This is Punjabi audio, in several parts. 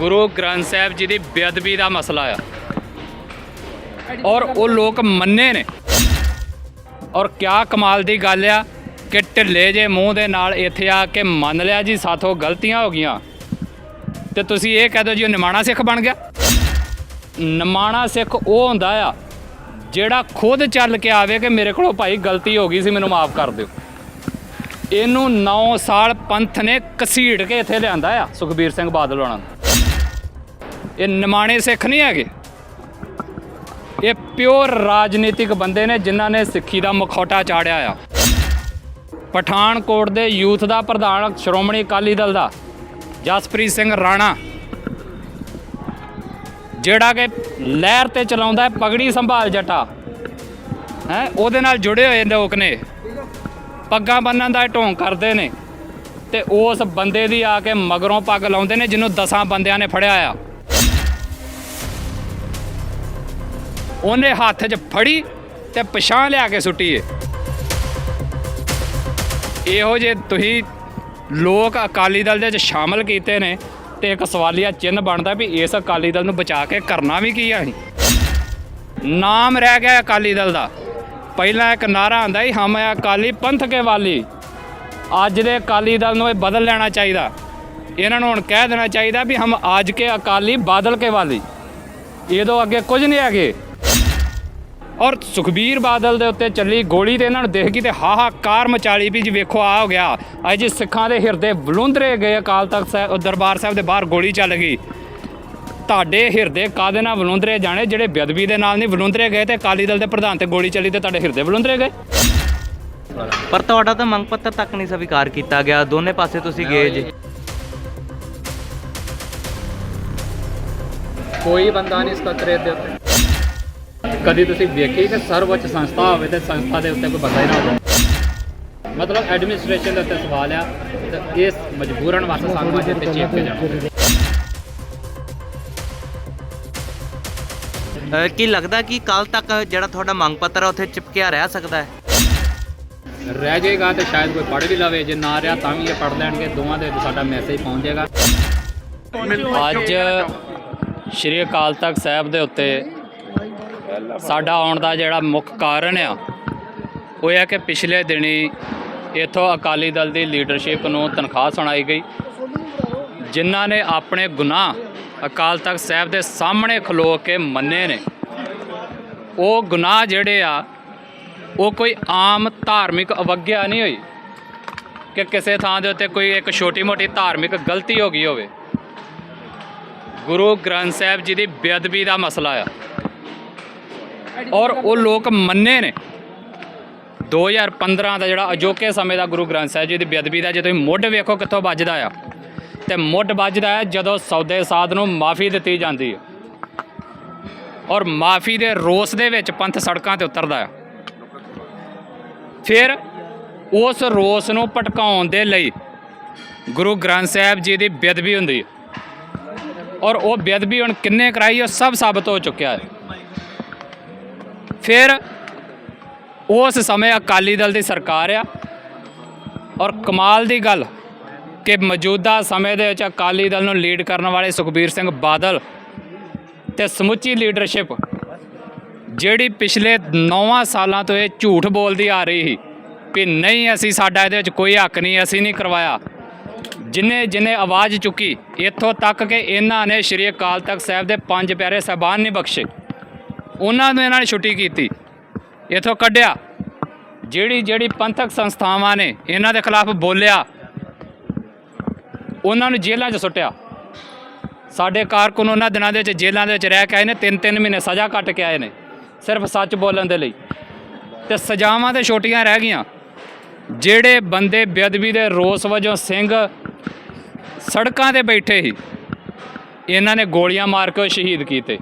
ਗੁਰੂ ਗ੍ਰੰਥ ਸਾਹਿਬ ਜੀ ਦੀ ਬੇਅਦਬੀ ਦਾ ਮਸਲਾ ਆ। ਔਰ ਉਹ ਲੋਕ ਮੰਨੇ ਨੇ। ਔਰ ਕਿਆ ਕਮਾਲ ਦੀ ਗੱਲ ਆ ਕਿ ਢਿੱਲੇ ਜੇ ਮੂੰਹ ਦੇ ਨਾਲ ਇੱਥੇ ਆ ਕੇ ਮੰਨ ਲਿਆ ਜੀ, ਸਾਥੋਂ ਗਲਤੀਆਂ ਹੋ ਗਈਆਂ। ਤੇ ਤੁਸੀਂ ਇਹ ਕਹਿ ਦਿਓ ਜੀ, ਉਹ ਨਿਮਾਣਾ ਸਿੱਖ ਬਣ ਗਿਆ? ਨਿਮਾਣਾ ਸਿੱਖ ਉਹ ਹੁੰਦਾ ਆ ਜਿਹੜਾ ਖੁਦ ਚੱਲ ਕੇ ਆਵੇ ਕਿ ਮੇਰੇ ਕੋਲੋਂ ਭਾਈ ਗਲਤੀ ਹੋ ਗਈ ਸੀ, ਮੈਨੂੰ ਮਾਫ ਕਰ ਦਿਓ। ਇਹਨੂੰ 9 ਸਾਲ ਪੰਥ ਨੇ ਕਸੀੜ ਕੇ ਇੱਥੇ ਲਿਆਂਦਾ ਆ, ਸੁਖਬੀਰ ਸਿੰਘ ਬਾਦਲ ਹੋਣਾ ਨੂੰ। ਇਹ ਨਿਮਾਣੇ ਸਿੱਖ ਨਹੀਂ ਹੈਗੇ। ਇਹ ਪਿਓਰ ਰਾਜਨੀਤਿਕ ਬੰਦੇ ਨੇ ਜਿਨ੍ਹਾਂ ਨੇ ਸਿੱਖੀ ਦਾ ਮਖੌਟਾ ਚਾੜਿਆ ਆ। ਪਠਾਨਕੋਟ ਦੇ ਯੂਥ ਦਾ ਪ੍ਰਧਾਨ ਸ਼੍ਰੋਮਣੀ ਅਕਾਲੀ ਦਲ ਦਾ, ਜਸਪ੍ਰੀਤ ਸਿੰਘ ਰਾਣਾ। ਜਿਹੜਾ ਕਿ ਲਹਿਰ ਤੇ ਚਲਾਉਂਦਾ ਹੈ, ਪਗੜੀ ਸੰਭਾਲ ਜਟਾ। ਹੈ, ਉਹਦੇ ਨਾਲ ਜੁੜੇ ਹੋਏ ਲੋਕ ਨੇ। ਪੱਗਾਂ ਬੰਨਣ ਦਾ ਢੋਂਗ ਕਰਦੇ ਨੇ। ਤੇ ਉਸ ਬੰਦੇ ਦੀ ਆ ਕੇ ਮਗਰੋਂ ਪੱਗ ਲਾਉਂਦੇ ਨੇ, ਜਿਹਨੂੰ ਦਸਾਂ ਬੰਦਿਆਂ ਨੇ ਫੜਿਆ ਆ। ਉਹਨੇ ਹੱਥ 'ਚ ਫੜੀ ਤੇ ਪਛਾਣ ਲਿਆ ਕੇ ਸੁੱਟੀ ਏ ਇਹੋ ਜੇ ਤੁਸੀਂ ਲੋਕ ਅਕਾਲੀ ਦਲ ਦੇ ਵਿੱਚ ਸ਼ਾਮਲ ਕੀਤੇ ਨੇ ਤੇ ਇੱਕ ਸਵਾਲੀਆ ਚਿੰਨ੍ਹ ਬਣਦਾ ਵੀ ਇਸ ਅਕਾਲੀ ਦਲ ਨੂੰ ਬਚਾ ਕੇ ਕਰਨਾ ਵੀ ਕੀ ਆ ਨਾਮ ਰਹਿ ਗਿਆ ਅਕਾਲੀ ਦਲ ਦਾ। ਪਹਿਲਾਂ ਇੱਕ ਨਾਰਾ ਆਂਦਾ ਸੀ, ਹਮ ਹੈ ਅਕਾਲੀ ਪੰਥ ਕੇ ਵਾਲੀ। ਅੱਜ ਦੇ ਅਕਾਲੀ ਦਲ ਨੂੰ ਇਹ ਬਦਲ ਲੈਣਾ ਚਾਹੀਦਾ। ਇਹਨਾਂ ਨੂੰ ਹੁਣ ਕਹਿ ਦੇਣਾ ਚਾਹੀਦਾ ਵੀ ਹਮ ਅੱਜ ਕੇ ਅਕਾਲੀ ਬਾਦਲ ਕੇ ਵਾਲੀ। ਇਹ ਤੋਂ ਅੱਗੇ ਕੁਝ ਨਹੀਂ ਹੈਗੇ। ਔਰ ਸੁਖਬੀਰ ਬਾਦਲ ਦੇ ਉੱਤੇ ਚੱਲੀ ਗੋਲੀ ਤੇ ਇਹਨਾਂ ਨੂੰ ਦੇਖ ਗਈ ਤੇ ਹਾਹਾਕਾਰ ਮਚਾਲੀ ਵੀ ਜੀ ਵੇਖੋ ਆ ਹੋ ਗਿਆ। ਅੱਜ ਸਿੱਖਾਂ ਦੇ ਹਿਰਦੇ ਬਲੁੰਦਰੇ ਗਏ ਅਕਾਲ ਤਖਤ ਸਾਹਿਬ ਦਰਬਾਰ ਸਾਹਿਬ ਦੇ ਬਾਹਰ ਗੋਲੀ ਚੱਲ ਗਈ। ਤੁਹਾਡੇ ਹਿਰਦੇ ਕਾਦੇ ਨਾਲ ਬਲੁੰਦਰੇ ਜਾਣੇ ਜਿਹੜੇ ਬੇਅਦਬੀ ਦੇ ਨਾਲ ਨਹੀਂ ਬਲੁੰਦਰੇ ਗਏ ਤੇ ਅਕਾਲੀ ਦਲ ਦੇ ਪ੍ਰਧਾਨ ਤੇ ਗੋਲੀ ਚੱਲੀ ਤੇ ਤੁਹਾਡੇ ਹਿਰਦੇ ਬਲੁੰਦਰੇ ਗਏ? ਪਰ ਤੁਹਾਡਾ ਤਾਂ ਮੰਗ ਪੱਤਰ ਤੱਕ ਨਹੀਂ ਸਵੀਕਾਰ ਕੀਤਾ ਗਿਆ। ਦੋਨੇ ਪਾਸੇ ਤੁਸੀਂ ਗਏ ਜੀ। ਕੋਈ ਬੰਦਾ ਨਹੀਂ ਇਸ ਖਤਰੇ ਦੇ ਉੱਤੇ। ਕਦੀ ਤੁਸੀਂ ਵੇਖੀ ਕਿ ਸਰਵਉੱਚ ਸੰਸਥਾ ਹੋਵੇ ਤੇ ਸੰਸਥਾ ਦੇ ਉੱਤੇ ਕੋਈ ਬੰਦਾ ਹੀ ਨਾ ਹੋਵੇ? ਮਤਲਬ ਐਡਮਿਨਿਸਟ੍ਰੇਸ਼ਨ ਦੇ ਉੱਤੇ ਸਵਾਲ ਆ ਤੇ ਇਸ ਮਜਬੂਰਨ ਵਾਸਤੇ ਸਾਨੂੰ ਅੱਜ ਇੱਥੇ ਚੇਪ ਕੇ ਜਾਣਾ ਕੀ ਲੱਗਦਾ ਕਿ ਕੱਲ ਤੱਕ ਜਿਹੜਾ ਤੁਹਾਡਾ ਮੰਗ ਪੱਤਰ ਹੈ ਉੱਥੇ ਚਿਪਕਿਆ ਰਹਿ ਸਕਦਾ ਹੈ? ਰਹਿ ਜਾਏਗਾ ਤੇ ਸ਼ਾਇਦ ਕੋਈ ਪੜ੍ਹ ਵੀ ਲਵੇ ਜੇ ਨਾ ਰਿਹਾ ਤਾਂ ਵੀ ਇਹ ਪੜ੍ਹ ਲੈਣਗੇ ਦੋਵਾਂ ਦੇ ਸਾਡਾ ਮੈਸੇਜ ਪਹੁੰਚ ਜਾਏਗਾ। ਅੱਜ ਸ਼੍ਰੀ ਅਕਾਲ ਤਖਤ ਸਾਹਿਬ ਦੇ ਉੱਤੇ ਸਾਡਾ ਆਉਣ ਦਾ ਜਿਹੜਾ ਮੁੱਖ ਕਾਰਨ ਆ, ਉਹ ਇਹ ਹੈ ਕਿ ਪਿਛਲੇ ਦਿਨੀ ਇਥੋਂ ਅਕਾਲੀ ਦਲ ਦੀ ਲੀਡਰਸ਼ਿਪ ਨੂੰ ਤਨਖਾਹ ਸੁਣਾਈ ਗਈ। ਜਿਨ੍ਹਾਂ ਨੇ ਆਪਣੇ ਗੁਨਾਹ ਅਕਾਲ ਤਖਤ ਸਾਹਿਬ ਦੇ ਸਾਹਮਣੇ ਖਲੋ ਕੇ ਮੰਨੇ ਨੇ, ਉਹ ਗੁਨਾਹ ਜਿਹੜੇ ਆ, ਉਹ ਕੋਈ ਆਮ ਧਾਰਮਿਕ ਅਵਗਿਆ ਨਹੀਂ ਹੋਈ ਕਿ ਕਿਸੇ ਥਾਂ ਦੇ ਉੱਤੇ ਕੋਈ ਇੱਕ ਛੋਟੀ-ਮੋਟੀ ਧਾਰਮਿਕ ਗਲਤੀ ਹੋ ਗਈ ਹੋਵੇ। ਗੁਰੂ ਗ੍ਰੰਥ ਸਾਹਿਬ ਜੀ ਦੀ ਬੇਅਦਬੀ ਦਾ ਮਸਲਾ ਆ। ਔਰ ਉਹ ਲੋਕ ਮੰਨੇ ਨੇ। 2015 ਦਾ ਜਿਹੜਾ ਅਜੋਕੇ ਸਮੇਂ ਦਾ ਗੁਰੂ ਗ੍ਰੰਥ ਸਾਹਿਬ ਜੀ ਦੀ ਬੇਅਦਬੀ ਦਾ, ਜੇ ਤੁਸੀਂ ਮੁੱਢ ਵੇਖੋ ਕਿੱਥੋਂ ਵੱਜਦਾ ਆ, ਤੇ ਮੁੱਢ ਵੱਜਦਾ ਹੈ ਜਦੋਂ ਸੌਦੇ ਸਾਧ ਨੂੰ ਮਾਫੀ ਦਿੱਤੀ ਜਾਂਦੀ ਹੈ। ਔਰ ਮਾਫੀ ਦੇ ਰੋਸ ਦੇ ਵਿੱਚ ਪੰਥ ਸੜਕਾਂ ਤੇ ਉਤਰਦਾ ਹੈ ਫਿਰ ਉਸ ਰੋਸ ਨੂੰ ਭਟਕਾਉਣ ਦੇ ਲਈ ਗੁਰੂ ਗ੍ਰੰਥ ਸਾਹਿਬ ਜੀ ਦੀ ਬੇਅਦਬੀ ਹੁੰਦੀ ਹੈ। ਔਰ ਉਹ ਬੇਅਦਬੀ ਹੁਣ ਕਿੰਨੇ ਕਰਾਈ, ਉਹ ਸਭ ਸਾਬਤ ਹੋ ਚੁੱਕਿਆ ਹੈ। ਫਿਰ ਉਸ ਸਮੇਂ ਅਕਾਲੀ ਦਲ ਦੀ ਸਰਕਾਰ ਆ। ਔਰ ਕਮਾਲ ਦੀ ਗੱਲ ਕਿ ਮੌਜੂਦਾ ਸਮੇਂ ਦੇ ਵਿੱਚ ਅਕਾਲੀ ਦਲ ਨੂੰ ਲੀਡ ਕਰਨ ਵਾਲੇ ਸੁਖਬੀਰ ਸਿੰਘ ਬਾਦਲ ਤੇ ਸਮੁੱਚੀ ਲੀਡਰਸ਼ਿਪ ਜਿਹੜੀ ਪਿਛਲੇ 9 ਸਾਲਾਂ ਤੋਂ ਇਹ ਝੂਠ ਬੋਲਦੀ ਆ ਰਹੀ ਸੀ ਕਿ ਨਹੀਂ, ਅਸੀਂ ਸਾਡਾ ਇਹਦੇ ਵਿੱਚ ਕੋਈ ਹੱਕ ਨਹੀਂ, ਅਸੀਂ ਨਹੀਂ ਕਰਵਾਇਆ। ਜਿਨੇ ਜਿਨੇ ਆਵਾਜ਼ ਚੁੱਕੀ, ਇੱਥੋਂ ਤੱਕ ਕਿ ਇਹਨਾਂ ਨੇ ਸ਼੍ਰੀ ਅਕਾਲ ਤਖਤ ਸਾਹਿਬ ਦੇ ਪੰਜ ਪਿਆਰੇ ਸਾਹਿਬਾਨ ਨਹੀਂ ਬਖਸ਼ੇ। ਉਹਨਾਂ ਨੂੰ ਇਹਨਾਂ ਨੇ ਛੁੱਟੀ ਕੀਤੀ। ਇੱਥੋਂ ਕੱਢਿਆ। ਜਿਹੜੀ ਜਿਹੜੀ ਪੰਥਕ ਸੰਸਥਾਵਾਂ ਨੇ ਇਹਨਾਂ ਦੇ ਖਿਲਾਫ ਬੋਲਿਆ, ਉਹਨਾਂ ਨੂੰ ਜੇਲ੍ਹਾਂ 'ਚ ਸੁੱਟਿਆ। ਸਾਡੇ ਕਾਰਕੁਨ ਉਹਨਾਂ ਦਿਨਾਂ ਦੇ ਵਿੱਚ ਜੇਲ੍ਹਾਂ ਦੇ ਵਿੱਚ ਰਹਿ ਕੇ ਆਏ ਨੇ ਤਿੰਨ ਤਿੰਨ ਮਹੀਨੇ ਸਜ਼ਾ ਕੱਟ ਕੇ ਆਏ ਨੇ, ਸਿਰਫ ਸੱਚ ਬੋਲਣ ਦੇ ਲਈ। ਤੇ ਸਜ਼ਾਵਾਂ ਤੇ ਛੋਟੀਆਂ ਰਹਿ ਗਈਆਂ। ਜਿਹੜੇ ਬੰਦੇ ਬੇਅਦਬੀ ਦੇ ਰੋਸ ਵਜੋਂ ਸਿੰਘ ਸੜਕਾਂ ਤੇ ਬੈਠੇ ਸੀ, ਇਹਨਾਂ ਨੇ ਗੋਲੀਆਂ ਮਾਰ ਕੇ ਸ਼ਹੀਦ ਕੀਤੇ।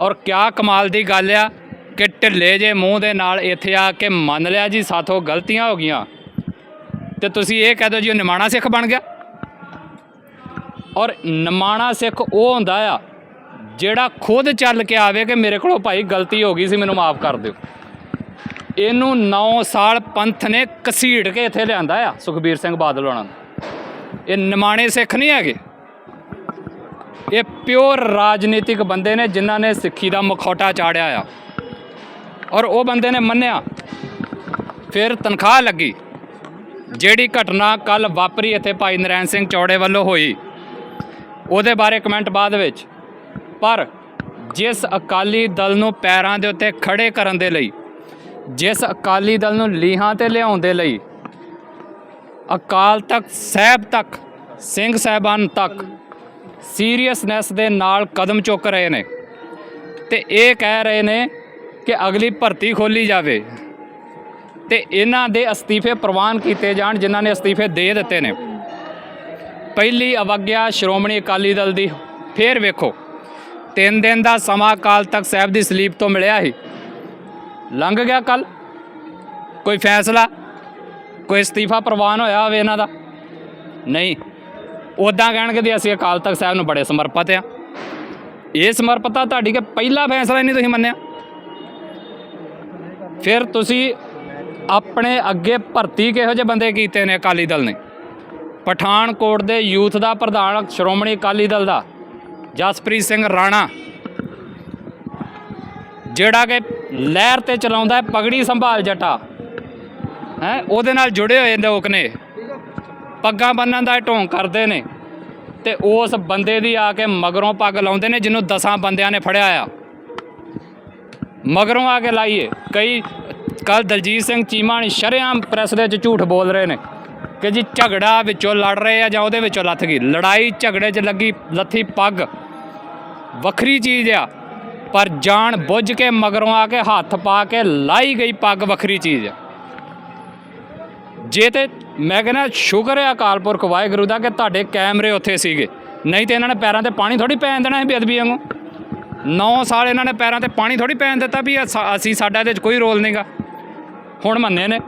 ਔਰ ਕਿਆ ਕਮਾਲ ਦੀ ਗੱਲ ਆ ਕਿ ਢਿੱਲੇ ਜੇ ਮੂੰਹ ਦੇ ਨਾਲ ਇੱਥੇ ਆ ਕੇ ਮੰਨ ਲਿਆ ਜੀ, ਸਾਥੋਂ ਗਲਤੀਆਂ ਹੋ ਗਈਆਂ। ਤੇ ਤੁਸੀਂ ਇਹ ਕਹਿ ਦਿਓ ਜੀ, ਉਹ ਨਿਮਾਣਾ ਸਿੱਖ ਬਣ ਗਿਆ? ਔਰ ਨਿਮਾਣਾ ਸਿੱਖ ਉਹ ਹੁੰਦਾ ਆ ਜਿਹੜਾ ਖੁਦ ਚੱਲ ਕੇ ਆਵੇ ਕਿ ਮੇਰੇ ਕੋਲੋਂ ਭਾਈ ਗਲਤੀ ਹੋ ਗਈ ਸੀ, ਮੈਨੂੰ ਮਾਫ ਕਰ ਦਿਓ। ਇਹਨੂੰ 9 ਸਾਲ ਪੰਥ ਨੇ ਕਸੀੜ ਕੇ ਇੱਥੇ ਲਿਆਂਦਾ ਆ, ਸੁਖਬੀਰ ਸਿੰਘ ਬਾਦਲ ਉਹਨਾਂ ਨੂੰ। ਇਹ ਨਿਮਾਣੇ ਸਿੱਖ ਨਹੀਂ ਹੈਗੇ। ਇਹ ਪਿਓਰ ਰਾਜਨੀਤਿਕ ਬੰਦੇ ਨੇ ਜਿਨ੍ਹਾਂ ਨੇ ਸਿੱਖੀ ਦਾ ਮਖੌਟਾ ਚਾੜਿਆ ਆ। ਔਰ ਉਹ ਬੰਦੇ ਨੇ ਮੰਨਿਆ। ਫਿਰ ਤਨਖਾਹ ਲੱਗੀ। ਜਿਹੜੀ ਘਟਨਾ ਕੱਲ ਵਾਪਰੀ ਇੱਥੇ ਭਾਈ ਨਰੈਣ ਸਿੰਘ ਚੌੜੇ ਵੱਲੋਂ ਹੋਈ। ਉਹਦੇ ਬਾਰੇ ਕਮੈਂਟ ਬਾਅਦ ਵਿੱਚ। ਪਰ ਜਿਸ ਅਕਾਲੀ ਦਲ ਨੂੰ ਪੈਰਾਂ ਦੇ ਉੱਤੇ ਖੜੇ ਕਰਨ ਦੇ ਲਈ, ਜਿਸ ਅਕਾਲੀ ਦਲ ਨੂੰ ਲੀਹਾਂ ਤੇ ਲਿਆਉਣ ਦੇ ਲਈ, ਅਕਾਲ ਤਖਤ ਸਾਹਿਬ ਤੱਕ, ਸਿੰਘ ਸਾਹਿਬਾਨ ਤੱਕ ਸੀਰੀਅਸਨੈਸ ਦੇ ਨਾਲ ਕਦਮ ਚੁੱਕ ਰਹੇ ਨੇ ਤੇ ਇਹ ਕਹਿ ਰਹੇ ਨੇ ਕਿ ਅਗਲੀ ਭਰਤੀ ਖੋਲੀ ਜਾਵੇ ਤੇ ਇਹਨਾਂ ਦੇ ਅਸਤੀਫੇ ਪ੍ਰਵਾਨ ਕੀਤੇ ਜਾਣ, ਜਿਨ੍ਹਾਂ ਨੇ ਅਸਤੀਫੇ ਦੇ ਦਿੱਤੇ ਨੇ। ਪਹਿਲੀ ਅਵਗਿਆ ਸ਼੍ਰੋਮਣੀ ਅਕਾਲੀ ਦਲ ਦੀ, ਫੇਰ ਵੇਖੋ, ਤਿੰਨ ਦਿਨ ਦਾ ਸਮਾਂ ਅਕਾਲ ਤਖਤ ਸਾਹਿਬ ਦੀ ਸਲੀਪ ਤੋਂ ਮਿਲਿਆ ਸੀ। ਲੰਘ ਗਿਆ ਕੱਲ ਕੋਈ ਫੈਸਲਾ? ਕੋਈ ਅਸਤੀਫਾ ਪ੍ਰਵਾਨ ਹੋਇਆ ਹੋਵੇ ਇਹਨਾਂ ਦਾ? ਨਹੀਂ। ਉਦਾਂ ਕਹਿਣਗੇ ਵੀ ਅਸੀਂ ਅਕਾਲ ਤਖਤ ਸਾਹਿਬ ਨੂੰ ਬੜੇ ਸਮਰਪਿਤ ਆ। ਇਹ ਸਮਰਪਿਤਤਾ ਤੁਹਾਡੀ ਕਿ ਪਹਿਲਾ ਫੈਸਲਾ ਨਹੀਂ ਤੁਸੀਂ ਮੰਨਿਆ? ਫਿਰ ਤੁਸੀਂ ਆਪਣੇ ਅੱਗੇ ਭਰਤੀ ਕਿਹੋ ਜਿਹੇ ਬੰਦੇ ਕੀਤੇ ਨੇ ਅਕਾਲੀ ਦਲ ਨੇ? ਪਠਾਨਕੋਟ ਦੇ ਯੂਥ ਦਾ ਪ੍ਰਧਾਨ ਸ਼੍ਰੋਮਣੀ ਅਕਾਲੀ ਦਲ ਦਾ, ਜਸਪ੍ਰੀਤ ਸਿੰਘ ਰਾਣਾ, ਜਿਹੜਾ ਕਿ ਲਹਿਰ ਤੇ ਚਲਾਉਂਦਾ ਹੈ, ਪਗੜੀ ਸੰਭਾਲ ਜਟਾ, ਹੈ, ਉਹਦੇ ਨਾਲ ਜੁੜੇ ਹੋਏ ਲੋਕ ਨੇ। ਪੱਗਾਂ ਬੰਨਣ ਦਾ ਢੋਂਗ ਕਰਦੇ ਨੇ ਤੇ ਉਸ ਬੰਦੇ ਦੀ ਆ ਕੇ ਮਗਰੋਂ ਪੱਗ ਲਾਉਂਦੇ ਨੇ ਜਿਹਨੂੰ ਦਸਾਂ ਬੰਦਿਆਂ ਨੇ ਫੜਿਆ ਆ। ਮਗਰੋਂ ਆ ਕੇ ਲਾਈਏ। ਕਈ ਕੱਲ ਦਲਜੀਤ ਸਿੰਘ ਚੀਮਾ ਨੇ ਸ਼ਰੇਆਮ ਪ੍ਰੈਸ ਦੇ ਵਿੱਚ ਝੂਠ ਬੋਲ ਰਹੇ ਨੇ ਕਿ ਜੀ ਝਗੜਾ ਵਿੱਚੋਂ ਲੜ ਰਹੇ ਆ ਜਾਂ ਉਹਦੇ ਵਿੱਚੋਂ ਲੱਥ ਗਈ। ਲੜਾਈ ਝਗੜੇ 'ਚ ਲੱਗੀ, ਲੱਥੀ ਪੱਗ। ਵੱਖਰੀ ਚੀਜ਼ ਆ, ਪਰ ਜਾਣ ਬੁੱਝ ਕੇ ਮਗਰੋਂ ਆ ਕੇ ਹੱਥ ਪਾ ਕੇ ਲਾਈ ਗਈ ਪੱਗ ਵੱਖਰੀ ਚੀਜ਼ ਆ। ਜੇ ਤੇ ਮੈਂ ਕਹਿੰਦਾ, ਸ਼ੁਕਰ ਹੈ ਅਕਾਲ ਪੁਰਖ ਵਾਹਿਗੁਰੂ ਦਾ ਕਿ ਤੁਹਾਡੇ ਕੈਮਰੇ ਉੱਥੇ ਸੀਗੇ। ਨਹੀਂ ਤੇ ਇਹਨਾਂ ਨੇ ਪੈਰਾਂ ਤੇ ਪਾਣੀ ਥੋੜੀ ਪੈਣ ਦੇਣਾ ਸੀ ਬੇਅਦਬੀ ਵਾਂਗੂ। 9 ਸਾਲ ਇਹਨਾਂ ਨੇ ਪੈਰਾਂ ਤੇ ਪਾਣੀ ਥੋੜੀ ਪੈਣ ਦਿੱਤਾ ਵੀ ਅਸੀਂ ਸਾਡਾ ਇਹਦੇ 'ਚ ਕੋਈ ਰੋਲ ਨਹੀਂਗਾ ਹੁਣ ਮੰਨੇ ਨੇ।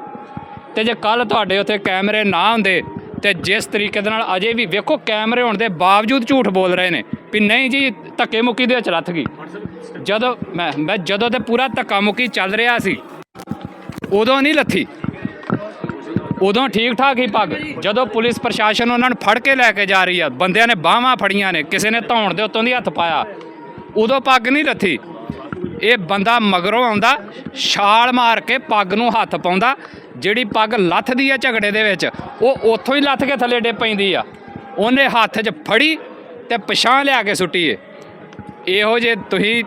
ਤੇ ਜੇ ਕੱਲ ਤੁਹਾਡੇ ਉੱਥੇ ਕੈਮਰੇ ਨਾ ਹੁੰਦੇ ਤੇ ਜਿਸ ਤਰੀਕੇ ਦੇ ਨਾਲ ਅਜੇ ਵੀ ਵੇਖੋ ਕੈਮਰੇ ਹੋਣ ਦੇ ਬਾਵਜੂਦ ਝੂਠ ਬੋਲ ਰਹੇ ਨੇ ਵੀ ਨਹੀਂ ਜੀ, ਧੱਕੇ ਮੁੱਕੀ ਦੇ ਵਿੱਚ ਲੱਥ ਗਈ। ਜਦੋਂ ਮੈਂ ਮੈਂ ਜਦੋਂ ਤੇ ਪੂਰਾ ਧੱਕਾ ਮੁੱਕੀ ਚੱਲ ਰਿਹਾ ਸੀ, ਉਦੋਂ ਨਹੀਂ ਲੱਥੀ। ਉਦੋਂ ਠੀਕ ਠਾਕ ਹੀ ਪੱਗ ਜਦੋਂ ਪੁਲਿਸ ਪ੍ਰਸ਼ਾਸਨ ਉਹਨਾਂ ਨੂੰ ਫੜ ਕੇ ਲੈ ਕੇ ਜਾ ਰਹੀ ਆ, ਬੰਦਿਆਂ ਨੇ ਬਾਹਾਂ ਫੜੀਆਂ ਨੇ, ਕਿਸੇ ਨੇ ਧੌਣ ਦੇ ਉੱਤੋਂ ਦੀ ਹੱਥ ਪਾਇਆ। ਉਦੋਂ ਪੱਗ ਨਹੀਂ ਲੱਥੀ। ਇਹ ਬੰਦਾ ਮਗਰੋਂ ਆਉਂਦਾ, ਛਾਲ ਮਾਰ ਕੇ ਪੱਗ ਨੂੰ ਹੱਥ ਪਾਉਂਦਾ, ਜਿਹੜੀ ਪੱਗ ਲੱਥਦੀ ਆ ਝਗੜੇ ਦੇ ਵਿੱਚ, ਉਹ ਉੱਥੋਂ ਹੀ ਲੱਥ ਕੇ ਥੱਲੇ ਡੇ ਪੈਂਦੀ ਆ। ਉਹਨੇ ਹੱਥ 'ਚ ਫੜੀ ਤੇ ਪਛਾਣ ਲਿਆ ਕੇ ਸੁੱਟੀ ਏ। ਇਹੋ ਜੇ ਤੁਸੀਂ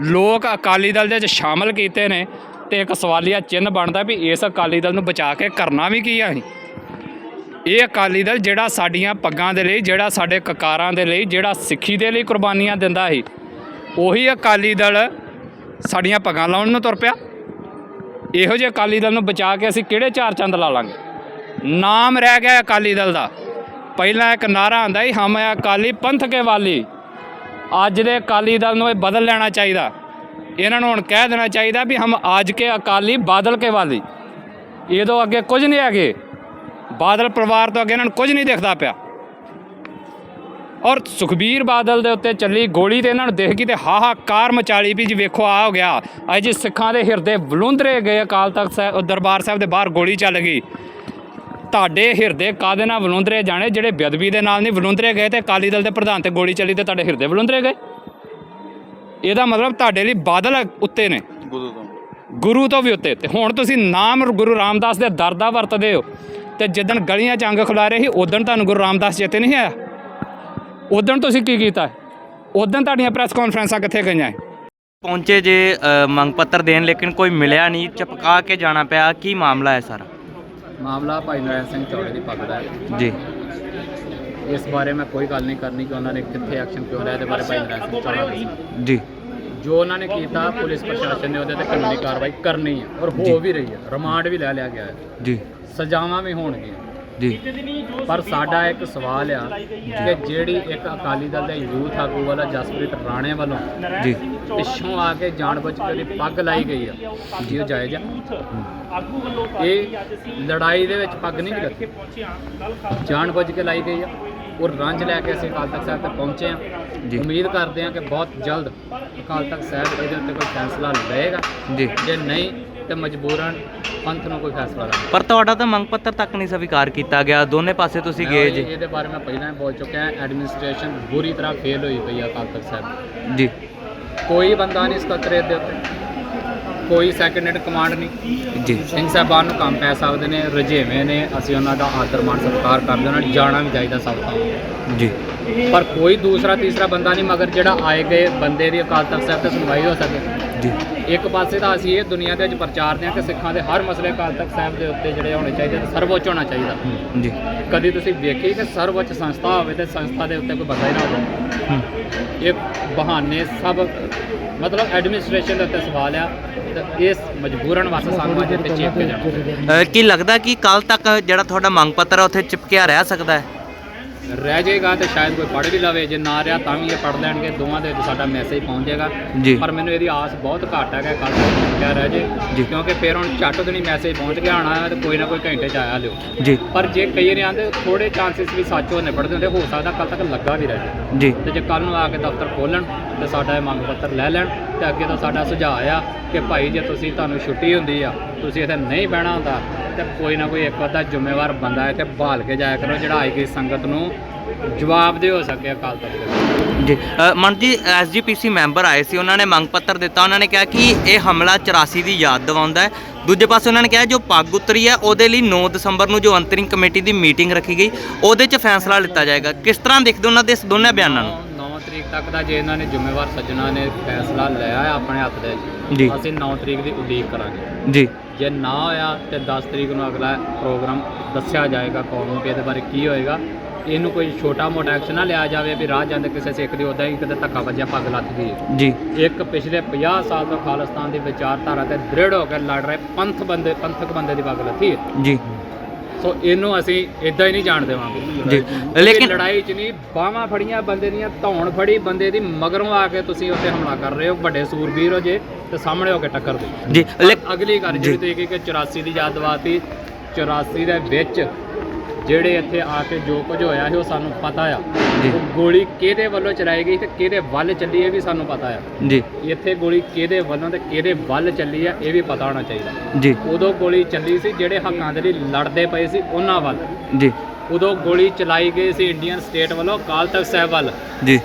ਲੋਕ ਅਕਾਲੀ ਦਲ ਦੇ ਵਿੱਚ ਸ਼ਾਮਲ ਕੀਤੇ ਨੇ। ਤੇ ਇੱਕ ਸਵਾਲੀਆ ਚਿੰਨ੍ਹ ਬਣਦਾ ਵੀ ਇਸ ਅਕਾਲੀ ਦਲ ਨੂੰ ਬਚਾ ਕੇ ਕਰਨਾ ਵੀ ਕੀ ਆ ਅਸੀਂ? ਇਹ ਅਕਾਲੀ ਦਲ ਜਿਹੜਾ ਸਾਡੀਆਂ ਪੱਗਾਂ ਦੇ ਲਈ, ਜਿਹੜਾ ਸਾਡੇ ਕਕਾਰਾਂ ਦੇ ਲਈ, ਜਿਹੜਾ ਸਿੱਖੀ ਦੇ ਲਈ ਕੁਰਬਾਨੀਆਂ ਦਿੰਦਾ ਸੀ, ਉਹੀ ਅਕਾਲੀ ਦਲ ਸਾਡੀਆਂ ਪੱਗਾਂ ਲਾਉਣ ਨੂੰ ਤੁਰ ਪਿਆ। ਇਹੋ ਜਿਹੇ ਅਕਾਲੀ ਦਲ ਨੂੰ ਬਚਾ ਕੇ ਅਸੀਂ ਕਿਹੜੇ ਚਾਰ ਚੰਦ ਲਾ ਲਾਂਗੇ? ਨਾਮ ਰਹਿ ਗਿਆ ਅਕਾਲੀ ਦਲ ਦਾ। ਪਹਿਲਾਂ ਇੱਕ ਨਾਰਾ ਆਂਦਾ ਸੀ, ਹਮ ਹੈ ਅਕਾਲੀ ਪੰਥ ਕੇ ਵਾਲੀ। ਅੱਜ ਦੇ ਅਕਾਲੀ ਦਲ ਨੂੰ ਇਹ ਬਦਲ ਲੈਣਾ ਚਾਹੀਦਾ। ਇਹਨਾਂ ਨੂੰ ਹੁਣ ਕਹਿ ਦੇਣਾ ਚਾਹੀਦਾ ਵੀ ਹਮ ਆਜ ਕੇ ਅਕਾਲੀ, ਬਾਦਲ ਕੇ ਵਾਲੀ। ਇਹ ਤੋਂ ਅੱਗੇ ਕੁਝ ਨਹੀਂ ਹੈਗੇ। ਬਾਦਲ ਪਰਿਵਾਰ ਤੋਂ ਅੱਗੇ ਇਹਨਾਂ ਨੂੰ ਕੁਝ ਨਹੀਂ ਦਿਖਦਾ ਪਿਆ। ਔਰ ਸੁਖਬੀਰ ਬਾਦਲ ਦੇ ਉੱਤੇ ਚੱਲੀ ਗੋਲੀ ਤੇ ਇਹਨਾਂ ਨੂੰ ਦੇਖ ਗਈ ਤੇ ਹਾਹਾਕਾਰ ਮਚਾਲੀ ਵੀ ਜੀ, ਵੇਖੋ, ਆ ਹੋ ਗਿਆ। ਅੱਜ ਸਿੱਖਾਂ ਦੇ ਹਿਰਦੇ ਵਲੁੰਦਰੇ ਗਏ ਅਕਾਲ ਤਖਤ ਸਾਹਿਬ ਦਰਬਾਰ ਸਾਹਿਬ ਦੇ ਬਾਹਰ ਗੋਲੀ ਚੱਲ ਗਈ। ਤੁਹਾਡੇ ਹਿਰਦੇ ਕਾਦੇ ਨਾਲ ਵਲੁੰਦਰੇ ਜਾਣੇ? ਜਿਹੜੇ ਬੇਅਦਬੀ ਦੇ ਨਾਲ ਨਹੀਂ ਵਲੁੰਦਰੇ ਗਏ ਤੇ ਅਕਾਲੀ ਦਲ ਦੇ ਪ੍ਰਧਾਨ ਤੇ ਗੋਲੀ ਚੱਲੀ ਤੇ ਤੁਹਾਡੇ ਹਿਰਦੇ ਵਲੁੰਦਰੇ ਗਏ। ਇਹਦਾ ਮਤਲਬ ਤੁਹਾਡੇ ਲਈ ਬਾਦਲ ਉੱਤੇ ਨੇ। ਗੁਰੂ ਤੋਂ। ਵੀ ਉੱਤੇ। ਤੇ ਹੁਣ ਤੁਸੀਂ ਨਾਮ ਗੁਰੂ ਰਾਮਦਾਸ ਦੇ ਦਰ ਦਾ ਵਰਤਦੇ ਹੋ। ਤੇ ਜਿੱਦਣ ਗਲੀਆਂ 'ਚ ਅੰਗ ਖੁਲਾ ਰਹੇ ਸੀ ਉਦੋਂ ਤੁਹਾਨੂੰ ਗੁਰੂ ਰਾਮਦਾਸ ਚੇਤੇ ਨਹੀਂ ਆਇਆ? ਉਦੋਂ ਤੁਸੀਂ ਕੀ ਕੀਤਾ? ਉਦੋਂ ਤੁਹਾਡੀਆਂ ਪ੍ਰੈਸ ਕਾਨਫਰੰਸਾਂ ਕਿੱਥੇ ਗਈਆਂ? ਪਹੁੰਚੇ ਜੇ ਮੰਗ ਪੱਤਰ ਦੇਣ ਲੇਕਿਨ ਕੋਈ ਮਿਲਿਆ ਨਹੀਂ। ਚਪਕਾ ਕੇ ਜਾਣਾ ਪਿਆ। ਕੀ ਮਾਮਲਾ ਹੈ ਸਾਰਾ? ਮਾਮਲਾ ਭਾਈ ਨਰੈਣ ਸਿੰਘ ਚੌੜੇ ਦੀ ਪੱਗ ਦਾ ਹੈ। ਜੀ। ਇਸ ਬਾਰੇ ਮੈਂ ਕੋਈ ਗੱਲ ਨਹੀਂ ਕਰਨੀ ਕਿ ਉਹਨਾਂ ਨੇ ਕਿੱਥੇ ਐਕਸ਼ਨ ਕਿਉਂ ਲਿਆ ਇਹਦੇ ਬਾਰੇ ਭਾਈ ਨਰੈਣ ਸਿੰਘ ਚੌੜਾ ਦੱਸਣ। ਜੀ। ਜੋ ਉਹਨਾਂ ਨੇ ਕੀਤਾ ਪੁਲਿਸ ਪ੍ਰਸ਼ਾਸਨ ਨੇ ਉਹਦੇ ਤੇ ਕਾਨੂੰਨੀ ਕਾਰਵਾਈ ਕਰਨੀ ਹੈ ਔਰ। ਹੋ ਵੀ ਰਹੀ ਹੈ। ਰਿਮਾਂਡ ਵੀ ਲੈ ਲਿਆ ਗਿਆ ਹੈ। ਜੀ। ਸਜ਼ਾਵਾਂ ਵੀ ਹੋਣਗੀਆਂ। ਜੀ। ਪਰ ਸਾਡਾ ਇੱਕ ਸਵਾਲ ਆ ਕਿ ਜਿਹੜੀ ਇੱਕ ਅਕਾਲੀ ਦਲ ਦੇ ਯੂਥ ਆਗੂ ਵਾਲਾ ਜਸਪ੍ਰੀਤ ਰਾਣੇ ਵੱਲੋਂ ਜੀ। ਪਿੱਛੋਂ ਆ ਕੇ ਜਾਣਬੁੱਝ ਕੇ ਉਹਦੀ ਪੱਗ ਲਾਈ ਗਈ ਆ ਜੀ ਉਹ ਜਾਇਜ਼ ਆ। ਇਹ ਲੜਾਈ ਦੇ ਵਿੱਚ ਪੱਗ ਨਹੀਂ ਲੱਗੀ। ਜਾਣਬੁੱਝ ਕੇ ਲਾਈ ਗਈ ਆ। ਔਰ ਰੰਜ ਲੈ ਕੇ ਅਸੀਂ ਅਕਾਲ ਤਖਤ ਸਾਹਿਬ ਤੇ ਪਹੁੰਚੇ ਆ ਜੀ। ਉਮੀਦ ਕਰਦੇ ਆ ਕਿ ਬਹੁਤ ਜਲਦ ਅਕਾਲ ਤਖਤ ਸਾਹਿਬ ਇਹਦੇ ਉੱਤੇ ਕੋਈ ਫੈਸਲਾ ਲਏਗਾ ਜੀ। ਜੇ ਨਹੀਂ ਤੇ ਮਜਬੂਰਨ ਪੰਥ ਨੂੰ ਕੋਈ ਫੈਸਲਾ ਲੈਣਾ ਪਰ ਤੁਹਾਡਾ ਤਾਂ ਮੰਗ ਪੱਤਰ ਤੱਕ ਨਹੀਂ ਸਵੀਕਾਰ ਕੀਤਾ ਗਿਆ। ਦੋਨੇ ਪਾਸੇ ਤੁਸੀਂ ਗਏ ਜੀ। ਇਹਦੇ ਬਾਰੇ ਮੈਂ ਪਹਿਲਾਂ ਹੀ ਬੋਲ ਚੁੱਕਿਆ ਹਾਂ। ਐਡਮਿਨਿਸਟ੍ਰੇਸ਼ਨ ਬੁਰੀ ਤਰ੍ਹਾਂ ਫੇਲ ਹੋਈ ਪਈ ਆ ਅਕਾਲ ਤਖਤ ਸਾਹਿਬ ਜੀ। ਕੋਈ ਬੰਦਾ ਨਹੀਂ ਇਸ ਕਤਰੇ ਦੇ ਉੱਤੇ। ਕੋਈ ਸੈਕੰਡ ਹੈਂਡ ਕਮਾਂਡ ਨਹੀਂ। ਜੀ। ਸਿੰਘ ਸਾਹਿਬਾਨ ਨੂੰ ਕੰਮ ਪੈ ਸਕਦੇ ਨੇ ਰਜੇਵੇਂ ਨੇ ਅਸੀਂ ਉਹਨਾਂ ਦਾ ਆਦਰ ਮਾਣ ਸਤਿਕਾਰ ਕਰਦੇ ਉਹਨਾਂ ਨੂੰ ਜਾਣਾ ਵੀ ਚਾਹੀਦਾ ਸਭ ਤੋਂ। ਜੀ। ਪਰ ਕੋਈ ਦੂਸਰਾ ਤੀਸਰਾ ਬੰਦਾ ਨਹੀਂ ਮਗਰ ਜਿਹੜਾ ਆਏ ਗਏ ਬੰਦੇ ਦੀ ਅਕਾਲ ਤਖਤ ਸਾਹਿਬ ਤੇ ਸੁਣਵਾਈ ਹੋ ਸਕੇ। ਜੀ। ਇੱਕ ਪਾਸੇ ਤਾਂ ਅਸੀਂ ਇਹ ਦੁਨੀਆ ਦੇ ਵਿੱਚ ਪ੍ਰਚਾਰਦੇ ਹਾਂ ਕਿ ਸਿੱਖਾਂ ਦੇ ਹਰ ਮਸਲੇ ਅਕਾਲ ਤਖਤ ਸਾਹਿਬ ਦੇ ਉੱਤੇ ਜਿਹੜੇ ਹੋਣੇ ਚਾਹੀਦੇ ਤੇ ਸਰਵਉੱਚ ਹੋਣਾ ਚਾਹੀਦਾ। ਜੀ। ਕਦੀ ਤੁਸੀਂ ਵੇਖੀ ਕਿ ਸਰਵਉੱਚ ਸੰਸਥਾ ਹੋਵੇ ਤੇ ਸੰਸਥਾ ਦੇ ਉੱਤੇ ਕੋਈ ਬੰਦਾ ਹੀ ਨਾ ਹੋਵੇ? ਹੂੰ। ਇਹ ਬਹਾਨੇ ਸਭ ਮਤਲਬ ਐਡਮਿਨਿਸਟ੍ਰੇਸ਼ਨ ਦੇ ਉੱਤੇ ਸਵਾਲ ਆ। ਇਸ ਮਜਬੂਰਨ ਵਾਸਤੇ ਸਾਨੂੰ ਅੱਜ ਇੱਥੇ ਚੇਪ ਜਾਣਾ ਕੀ ਲੱਗਦਾ ਕਿ ਕੱਲ ਤੱਕ ਜਿਹੜਾ ਤੁਹਾਡਾ ਮੰਗ ਪੱਤਰ ਹੈ ਉੱਥੇ ਚਿਪਕਿਆ ਰਹਿ ਸਕਦਾ ਹੈ? ਰਹਿ ਜਾਏਗਾ ਤੇ ਸ਼ਾਇਦ ਕੋਈ ਪੜ੍ਹ ਵੀ ਲਵੇ। ਜੇ ਨਾ ਰਿਹਾ ਤਾਂ ਵੀ ਇਹ ਪੜ੍ਹ ਲੈਣਗੇ। ਦੋਵਾਂ ਦੇ ਸਾਡਾ ਮੈਸੇਜ ਪਹੁੰਚ ਜਾਏਗਾ ਜੀ। ਪਰ ਮੈਨੂੰ ਇਹਦੀ ਆਸ ਬਹੁਤ ਘੱਟ ਹੈ ਕਿ ਕੱਲ ਕਿਆ ਰਹਿ ਜੇ। ਕਿਉਂਕਿ ਫਿਰ ਹੁਣ ਝੱਟ ਦਿਨੀ ਮੈਸੇਜ ਪਹੁੰਚ ਗਿਆ ਹੋਣਾ ਹੈ ਤੇ ਕੋਈ ਨਾ ਕੋਈ ਘੰਟੇ ਚ ਆਇਆ ਲਿਓ। ਜੀ। ਪਰ ਜੇ ਕਈ ਵਾਰੀ ਆਂਦੇ ਥੋੜੇ ਚਾਂਸਸ ਵੀ ਸੱਚ ਹੋਣੇ ਪੜਦੇ ਹੁੰਦੇ ਹੋ ਸਕਦਾ ਕੱਲ ਤੱਕ ਲੱਗਾ ਵੀ ਰਹਿ ਜੀ। ਤੇ ਜੇ ਕੱਲ ਨੂੰ ਆ ਕੇ ਦਫ਼ਤਰ ਖੋਲਣ ਤੇ ਸਾਡਾ ਇਹ ਮੰਗ ਪੱਤਰ ਲੈ ਲੈਣ ਤੇ ਅੱਗੇ ਤੋਂ ਸਾਡਾ ਸੁਝਾਅ ਆ ਕਿ ਭਾਈ ਜੇ ਤੁਸੀਂ ਤੁਹਾਨੂੰ ਛੁੱਟੀ ਹੁੰਦੀ ਆ ਤੁਸੀਂ ਇੱਥੇ ਨਹੀਂ ਬਹਿਣਾ ਹੁੰਦਾ ਤੇ ਕੋਈ ਨਾ ਕੋਈ ਇੱਕ ਅੱਧਾ ਜ਼ਿੰਮੇਵਾਰ ਬੰਦਾ ਇੱਥੇ ਬਹਾਲ ਕੇ ਜਾਇਆ ਕਰੋ ਜਿਹੜਾ ਆਈ ਗਈ ਸੰਗਤ ਨੂੰ ਜਵਾਬ ਦੇ ਹੋ ਸਕੇ ਅਕਾਲ ਤਖਤ ਦੇ। ਜੀ ਮਨ ਜੀ ਐਸਜੀਪੀਸੀ ਮੈਂਬਰ ਆਏ ਸੀ ਉਹਨਾਂ ਨੇ ਮੰਗ ਪੱਤਰ ਦਿੱਤਾ ਉਹਨਾਂ ਨੇ ਕਿਹਾ ਕਿ ਇਹ ਹਮਲਾ 84 ਦੀ ਯਾਦ ਦਿਵਾਉਂਦਾ ਹੈ। ਦੂਜੇ ਪਾਸੇ ਉਹਨਾਂ ਨੇ ਕਿਹਾ ਜੋ ਪੱਗ ਉਤਰੀ ਹੈ ਉਹਦੇ ਲਈ 9 ਦਸੰਬਰ ਨੂੰ ਜੋ ਅੰਤਰਿੰਗ ਕਮੇਟੀ ਦੀ ਮੀਟਿੰਗ ਰੱਖੀ ਗਈ ਉਹਦੇ 'ਚ ਫੈਸਲਾ ਲਿੱਤਾ ਜਾਏਗਾ। ਕਿਸ ਤਰ੍ਹਾਂ ਦੇਖਦੇ ਹੋ ਉਹਨਾਂ ਦੇ ਇਸ ਦੋਨਾਂ ਬਿਆਨਾਂ ਨੂੰ? 9 ਤਰੀਕ ਤੱਕ ਦਾ ਜੇ ਇਹਨਾਂ ਨੇ ਜ਼ਿੰਮੇਵਾਰ ਸੱਜਣਾ ਨੇ ਫੈਸਲਾ ਲਿਆ ਹੈ ਆਪਣੇ ਹੱਥ ਦੇ ਜੀ। ਅਸੀਂ 9 ਤਰੀਕ ਦੀ ਉਡੀਕ ਕਰਾਂਗੇ। ਜੀ। ਜੇ ਨਾ ਹੋਇਆ ਤੇ 10 ਤਰੀਕ ਨੂੰ ਅਗਲਾ ਪ੍ਰੋਗਰਾਮ ਦੱਸਿਆ ਜਾਏਗਾ ਕੌਮ ਨੂੰ ਕਿ ਇਹਦੇ ਬਾਰੇ ਕੀ ਹੋਏਗਾ। ਇਹਨੂੰ ਕੋਈ ਛੋਟਾ ਮੋਟਾ ਐਕਸ਼ਨ ਨਾ ਲਿਆ ਜਾਵੇ ਵੀ ਰਾਹ ਜਾਂਦੇ ਕਿਸੇ ਸਿੱਖ ਦੀ ਉਦਾਂ ਹੀ ਕਿਤੇ ਧੱਕਾ ਵੱਜਿਆ ਪੱਗ ਲੱਥ ਗਈ ਜੀ। ਇੱਕ ਪਿਛਲੇ 50 ਸਾਲ ਤੋਂ ਖਾਲਿਸਤਾਨ ਦੀ ਵਿਚਾਰਧਾਰਾ ਤੇ ਦ੍ਰਿੜ ਹੋ ਕੇ ਲੜ ਰਹੇ ਪੰਥ ਬੰਦੇ ਪੰਥਕ ਬੰਦੇ ਦੀ ਪੱਗ ਲੱਥੀ ਜੀ। ਸੋ ਇਹਨੂੰ ਅਸੀਂ ਇਦਾਂ ਹੀ ਨਹੀਂ ਜਾਣ ਦੇਵਾਂਗੇ। ਜੀ। ਲੇਕਿਨ ਲੜਾਈ 'ਚ ਨਹੀਂ ਬਾਹਾਂ ਫੜੀਆਂ ਬੰਦੇ ਦੀਆਂ ਧੌਣ ਫੜੀ ਬੰਦੇ ਦੀ ਮਗਰੋਂ ਆ ਕੇ ਤੁਸੀਂ ਉੱਤੇ ਹਮਲਾ ਕਰ ਰਹੇ ਹੋ ਵੱਡੇ ਸੂਰਬੀਰ ਹੋ ਜੇ ਤੇ ਸਾਹਮਣੇ ਹੋ ਕੇ ਟੱਕਰ ਦੇ ਜੀ ਅਗਲੀ ਗੱਲ। ਜਿਹੜੀ ਤੁਸੀਂ ਕਿ 84 ਦੀ ਯਾਦ ਦਿਵਾਤੀ 84 ਦੇ ਵਿੱਚ ਜਿਹੜੇ ਇੱਥੇ ਆ ਕੇ ਜੋ ਕੁਝ ਹੋਇਆ ਸੀ ਉਹ ਸਾਨੂੰ ਪਤਾ ਆ। ਜੀ। ਉਹ ਗੋਲੀ ਕਿਹਦੇ ਵੱਲੋਂ ਚਲਾਈ ਗਈ ਤੇ ਕਿਹਦੇ ਵੱਲ ਚੱਲੀ ਇਹ ਵੀ ਸਾਨੂੰ ਪਤਾ ਆ। ਜੀ। ਇੱਥੇ ਗੋਲੀ ਕਿਹਦੇ ਵੱਲੋਂ ਤੇ ਕਿਹਦੇ ਵੱਲ ਚੱਲੀ ਆ ਇਹ ਵੀ ਪਤਾ ਹੋਣਾ ਚਾਹੀਦਾ। ਜੀ। ਉਦੋਂ ਗੋਲੀ ਚੱਲੀ ਸੀ ਜਿਹੜੇ ਹੱਕਾਂ ਦੇ ਲਈ ਲੜਦੇ ਪਏ ਸੀ ਉਹਨਾਂ ਵੱਲ। ਜੀ। ਉਦੋਂ ਗੋਲੀ ਚਲਾਈ ਗਈ ਸੀ ਇੰਡੀਅਨ ਸਟੇਟ ਵੱਲੋਂ ਅਕਾਲ ਤਖਤ ਸਾਹਿਬ ਵੱਲ। ਜੀ।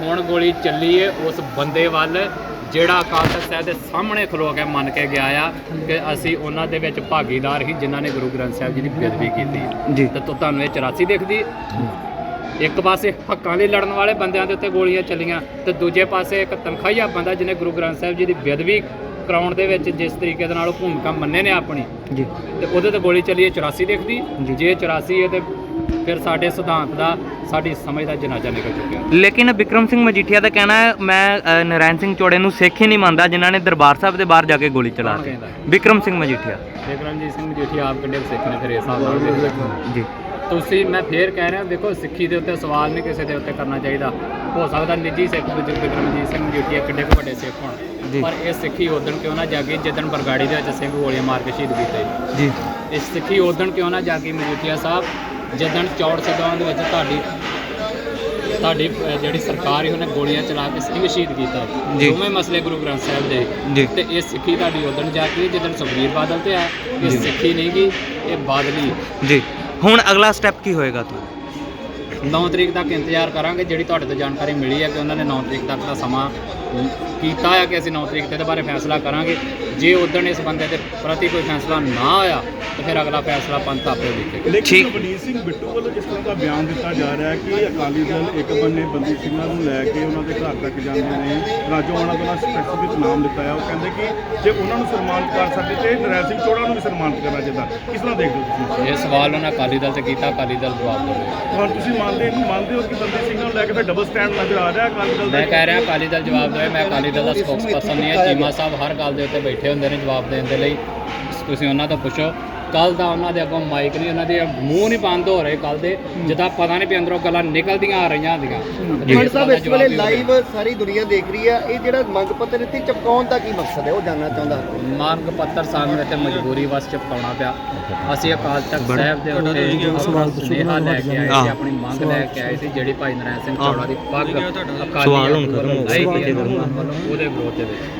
ਹੁਣ ਗੋਲੀ ਚੱਲੀ ਏ ਉਸ ਬੰਦੇ ਵੱਲ। ਜਿਹੜਾ ਅਕਾਲ ਤਖਤ ਸਾਹਿਬ ਦੇ ਸਾਹਮਣੇ ਖਲੋ ਕੇ ਮੰਨ ਕੇ ਗਿਆ ਆ ਕਿ ਅਸੀਂ ਉਹਨਾਂ ਦੇ ਵਿੱਚ ਭਾਗੀਦਾਰ ਸੀ ਜਿਨ੍ਹਾਂ ਨੇ ਗੁਰੂ ਗ੍ਰੰਥ ਸਾਹਿਬ ਜੀ ਦੀ ਬੇਅਦਬੀ ਕੀਤੀ। ਜੀ। ਤੇ ਤੁਹਾਨੂੰ ਇਹ 84 ਦਿਖਦੀ। ਇੱਕ ਪਾਸੇ ਹੱਕਾਂ ਲਈ ਲੜਨ ਵਾਲੇ ਬੰਦਿਆਂ ਦੇ ਉੱਤੇ ਗੋਲੀਆਂ ਚੱਲੀਆਂ ਤੇ ਦੂਜੇ ਪਾਸੇ ਇੱਕ ਤਨਖਾਹੀਆ ਬੰਦਾ ਜਿਹਨੇ ਗੁਰੂ ਗ੍ਰੰਥ ਸਾਹਿਬ ਜੀ ਦੀ ਬੇਅਦਬੀ ਕਰਾਉਣ ਦੇ ਵਿੱਚ ਜਿਸ ਤਰੀਕੇ ਦੇ ਨਾਲ ਉਹ ਭੂਮਿਕਾ ਮੰਨੇ ਨੇ ਆਪਣੀ। ਜੀ। ਤੇ ਉਹਦੇ ਤੇ ਗੋਲੀ ਚੱਲੀ ਹੈ 84 ਦਿਖਦੀ। ਜੀ। ਜੇ 84 ਹੈ ਤੇ ਫਿਰ ਸਾਡੇ ਸਿਧਾਂਤ ਦਾ ਸਾਡੀ ਸਮਝ ਦਾ ਜਨਾਜ਼ਾ ਨਿਕਲ ਚੁੱਕਿਆ। ਲੇਕਿਨ ਵਿਕਰਮ ਸਿੰਘ ਮਜੀਠੀਆ ਦਾ ਕਹਿਣਾ ਹੈ ਮੈਂ ਅ, ਨਰਾਇਣ ਸਿੰਘ ਚੋੜੇ ਨੂੰ ਸਿੱਖ ਹੀ ਨਹੀਂ ਮੰਨਦਾ ਜਿਨ੍ਹਾਂ ਨੇ ਦਰਬਾਰ ਸਾਹਿਬ ਦੇ ਬਾਹਰ ਜਾ ਕੇ ਗੋਲੀ ਚਲਾ ਕਹਿੰਦਾ? ਵਿਕਰਮ ਸਿੰਘ ਮਜੀਠੀਆ। ਵਿਕਰਮਜੀਤ ਸਿੰਘ ਜੇਠੀ ਆਪ ਕਿੰਨੇ ਕੁ ਸਿੱਖ ਨੇ ਫਿਰ ਇਸ ਹਿਸਾਬ ਨਾਲ। ਜੀ। ਤੁਸੀਂ ਮੈਂ ਫੇਰ ਕਹਿ ਰਿਹਾ ਦੇਖੋ ਸਿੱਖੀ ਦੇ ਉੱਤੇ ਸਵਾਲ ਨਹੀਂ ਕਿਸੇ ਦੇ ਉੱਤੇ ਕਰਨਾ ਚਾਹੀਦਾ। ਹੋ ਸਕਦਾ ਨਿੱਜੀ ਸਿੱਖ ਵਿਜ- ਵਿਕਰਮਜੀਤ ਸਿੰਘ ਜੇਠੀ ਕਿੱਡੇ ਕੁ ਵੱਡੇ ਸਿੱਖ। ਹੋਣ। ਪਰ ਇਹ ਸਿੱਖੀ ਉਦਣ ਕਿਉਂ ਨਾ ਜਾਗੀ ਜਿੱਦਣ ਬਰਗਾੜੀ ਦੇ ਵਿੱਚ ਸਿੰਘ ਗੋਲੀਆਂ ਮਾਰ ਕੇ ਸ਼ਹੀਦ ਕੀਤੇ। ਜੀ। ਇਹ ਸਿੱਖੀ ਉਦਣ ਕਿਉਂ ਨਾ ਜਾਗੀ ਮਜੀਠੀਆ ਸਾਹਿਬ ਜਿੱਦਣ ਚੌੜ ਸਦਾਂ ਦੇ ਵਿੱਚ ਤੁਹਾਡੀ ਤੁਹਾਡੀ ਜਿਹੜੀ ਸਰਕਾਰ ਹੈ ਉਹਨੇ ਗੋਲੀਆਂ ਚਲਾ ਕੇ ਸਿੰਘ ਸ਼ਹੀਦ ਕੀਤਾ। ਦੋਵੇਂ ਮਸਲੇ ਗੁਰੂ ਗ੍ਰੰਥ ਸਾਹਿਬ ਦੇ। ਤੇ ਇਹ ਸਿੱਖੀ ਤੁਹਾਡੀ ਉਦਣ ਜਾ ਕੇ ਜਿੱਦਣ ਸੁਖਬੀਰ ਬਾਦਲ ਤੇ ਆ ਇਹ। ਸਿੱਖੀ ਨਹੀਂ ਗੀ ਇਹ ਬਾਦਲੀ ਜੀ। ਹੁਣ ਅਗਲਾ ਸਟੈਪ ਕੀ ਹੋਏਗਾ ਤੁਹਾਡਾ? 9 ਤਰੀਕ ਤੱਕ ਇੰਤਜ਼ਾਰ ਕਰਾਂਗੇ ਜਿਹੜੀ ਤੁਹਾਡੇ ਤੋਂ ਜਾਣਕਾਰੀ ਮਿਲੀ ਹੈ ਕਿ ਉਹਨਾਂ ਨੇ 9 ਤਰੀਕ ਤੱਕ ਦਾ ਸਮਾਂ ਕੀਤਾ ਹੈ ਕਿ ਅਸੀਂ 9 ਤਰੀਕ ਤੇ ਇਹਦੇ ਬਾਰੇ ਫੈਸਲਾ ਕਰਾਂਗੇ। ਜੇ ਉਦਣ ਇਸ ਬੰਦੇ ਦੇ ਪ੍ਰਤੀ ਕੋਈ ਫੈਸਲਾ ਨਾ ਹੋਇਆ ਤੇ ਫਿਰ ਅਗਲਾ ਫੈਸਲਾ ਪੰਥ ਆਪੇ ਲਿਖੇਗਾ। ਠੀਕ। ਲੇਕਿਨ ਨਵਨੀਤ ਸਿੰਘ ਬਿੱਟੂ ਵੱਲੋਂ ਜਿਸ ਤਰ੍ਹਾਂ ਦਾ ਬਿਆਨ ਦਿੱਤਾ ਜਾ ਰਿਹਾ ਹੈ ਕਿ ਅਕਾਲੀ ਦਲ ਇੱਕ ਬੰਨੇ ਬੰਦੀ ਸਿੰਘਾਂ ਨੂੰ ਲੈ ਕੇ ਉਹਨਾਂ ਦੇ ਘਰ ਤੱਕ ਜਾਂਦੇ ਨੇ। ਰਾਜੋ ਉਹਨਾਂ ਦਾ ਸਪੈਸੀਫਿਕ ਨਾਮ ਦਿੱਤਾ ਹੈ। ਉਹ ਕਹਿੰਦੇ ਕਿ ਜੇ ਉਹਨਾਂ ਨੂੰ ਸਨਮਾਨਿਤ ਕਰ ਸਕਦੇ ਤੇ ਨਰੈਣ ਸਿੰਘ ਚੋੜਾ ਨੂੰ ਵੀ ਸਨਮਾਨਿਤ ਕਰਨਾ ਚਾਹੀਦਾ। ਕਿਸ ਤਰ੍ਹਾਂ ਦੇਖਦੇ ਹੋ ਤੁਸੀਂ ਇਹ ਸਵਾਲ ਉਹਨਾਂ ਅਕਾਲੀ ਦਲ ਤੇ ਕੀਤਾ ਅਕਾਲੀ ਦਲ ਜਵਾਬ ਦੇਵੇ ਹੁਣ ਤੁਸੀਂ ਮੰਨਦੇ ਇਹਨੂੰ ਮੰਨਦੇ ਹੋ ਕਿ ਬੰਦੀ ਸਿੰਘਾਂ ਨੂੰ ਲੈ ਕੇ ਫਿਰ ਡਬਲ ਸਟੈਂਡ ਨਜ਼ਰ ਆ ਰਿਹਾ ਅਕਾਲੀ ਦਲ ਦਾ? ਮੈਂ ਕਹਿ ਰਿਹਾ ਅਕਾਲੀ ਦਲ ਜਵਾਬ ਦੇਵੇ ਮੈਂ ਅਕਾਲੀ ਦਲ ਦਾ ਸਪੋਕਸਪਰਸਨ ਨਹੀਂ ਹਾਂ। ਚੀਮਾ ਸਾਹਿਬ ਹਰ ਗੱਲ ਦੇ ਉੱਤੇ ਬੈਠੇ ਹੁੰਦੇ ਨੇ ਜਵਾਬ ਦੇਣ ਦੇ ਲਈ। ਤੁਸੀਂ ਉਹਨਾਂ ਤੋਂ ਪੁੱਛੋ। ਕੱਲ ਦਾ ਉਹਨਾਂ ਦੇ ਅੱਗੋਂ ਮਾਈਕ ਨਹੀਂ ਉਹਨਾਂ ਦੇ ਮੂੰਹ ਨਹੀਂ ਬੰਦ ਹੋ ਰਹੇ ਕੱਲ ਦੇ ਜਿੱਦਾਂ ਪਤਾ ਨਹੀਂ ਵੀ ਅੰਦਰੋਂ ਗੱਲਾਂ ਨਿਕਲਦੀਆਂ ਆ ਰਹੀਆਂ ਹੁੰਦੀਆਂ ਮਨ ਸਾਹਿਬ ਇਸ ਵੇਲੇ ਲਾਈਵ ਸਾਰੀ ਦੁਨੀਆ ਦੇਖ ਰਹੀ ਆ ਇਹ ਜਿਹੜਾ ਮੰਗ ਪੱਤਰ ਇੱਥੇ ਚਪਕਾਉਣ ਦਾ ਕੀ ਮਕਸਦ ਹੈ ਉਹ ਜਾਨਣਾ ਚਾਹੁੰਦਾ? ਮੰਗ ਪੱਤਰ ਸਾਨੂੰ ਇੱਥੇ ਮਜਬੂਰੀ ਵਸ ਚਪਕਾਉਣਾ ਪਿਆ। ਅਸੀਂ ਅਕਾਲ ਤਖਤ ਸਾਹਿਬ ਦੇ ਉੱਤੇ ਆਪਣਾ ਸੁਨੇਹਾ ਲੈ ਕੇ ਆਏ ਸੀ ਆਪਣੀ ਮੰਗ ਲੈ ਕੇ ਆਏ ਸੀ ਜਿਹੜੀ ਭਾਈ ਨਰੈਣ ਸਿੰਘ ਚੌੜਾ ਦੀ ਪੱਗ ਅਕਾਲੀ ਸਵਾਲ ਹੁਣ ਖਤਮ ਹੋ ਗਏ। ਉਹਦੇ ਵਿਰੋਧ ਦੇ ਵਿੱਚ।